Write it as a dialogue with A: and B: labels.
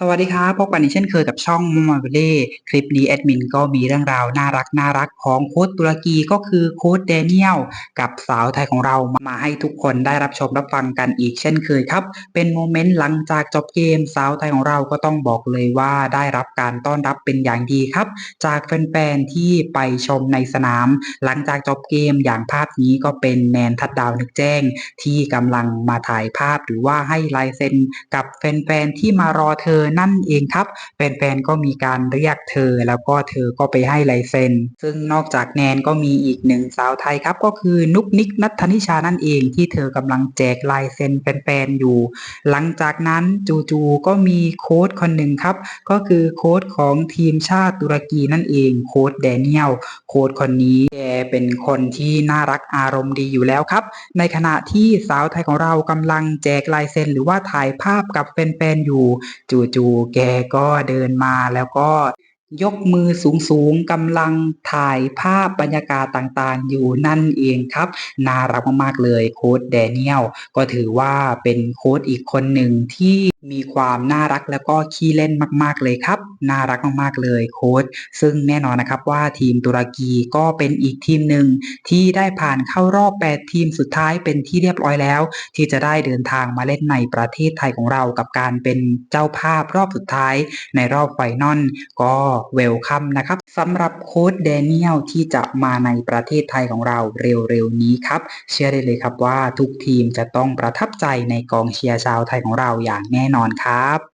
A: สวัสดีครับพบกันอีกเช่นเคยกับช่องมมาเบเล่คลิปนี้แอดมินก็มีเรื่องราวน่ารักน่ารักของโค้ชตุรกีก็คือโค้ชแดเนียลกับสาวไทยของเรามาให้ทุกคนได้รับชมรับฟังกันอีกเช่นเคยครับ เป็นโมเมนต์หลังจากจบเกมสาวไทยของเราก็ต้องบอกเลยว่าได้รับการต้อนรับเป็นอย่างดีครับ จากแฟนๆที่ไปชมในสนาม หลังจากจบเกมอย่างภาพนี้ก็เป็นแนนทัดดาวนึกแจ้ง ที่กำลังมาถ่ายภาพหรือว่าให้ลายเซ็นกับแฟนๆที่มารอเธอนั่นเองครับ แฟนๆก็มีการเรียกเธอ แล้วก็เธอก็ไปให้ลายเซ็น ซึ่งนอกจากแนนก็มีอีกหนึ่งสาวไทยครับก็คือนุกนิกนัทธนิชานั่นเองที่เธอกำลังแจกลายเซ็นแฟนๆอยู่ หลังจากนั้นจู่ๆก็มีโค้ชคนหนึ่งครับก็คือโค้ชของทีมชาติตุรกีนั่นเองโค้ชแดเนียลโค้ชคนนี้แกเป็นคนที่น่ารักอารมณ์ดีอยู่แล้วครับ ในขณะที่สาวไทยของเรากำลังแจกลายเซ็นหรือว่าถ่ายภาพกับแฟนๆอยู่ จู่ๆแกก็เดินมาแล้วก็ ยกมือสูงๆกำลังถ่ายภาพบรรยากาศต่างๆ อยู่นั่นเองครับ น่ารักมากๆเลยโค้ชแดเนียลก็ถือว่าเป็นโค้ชอีกคนหนึ่งที่มีความน่ารักแล้วก็ขี้เล่นมาก ๆเลยครับ น่ารักมากๆเลยโค้ชซึ่งแน่นอนนะครับว่าทีมตุรกีก็เป็นอีกทีมหนึ่งที่ได้ผ่านเข้ารอบ 8 ทีมสุดท้ายเป็นที่เรียบร้อยแล้ว ที่จะได้เดินทางมาเล่นในประเทศไทยของเรากับการเป็นเจ้าภาพรอบสุดท้ายในรอบไฟนอลก็เวลคัมนะครับสำหรับโค้ดเดเนียลที่จะมาในประเทศไทยของเราเร็วๆนี้ครับ เชื่อได้เลยครับว่าทุกทีมจะต้องประทับใจในกองเชียร์ชาวไทยของเราอย่างแน่นอนครับ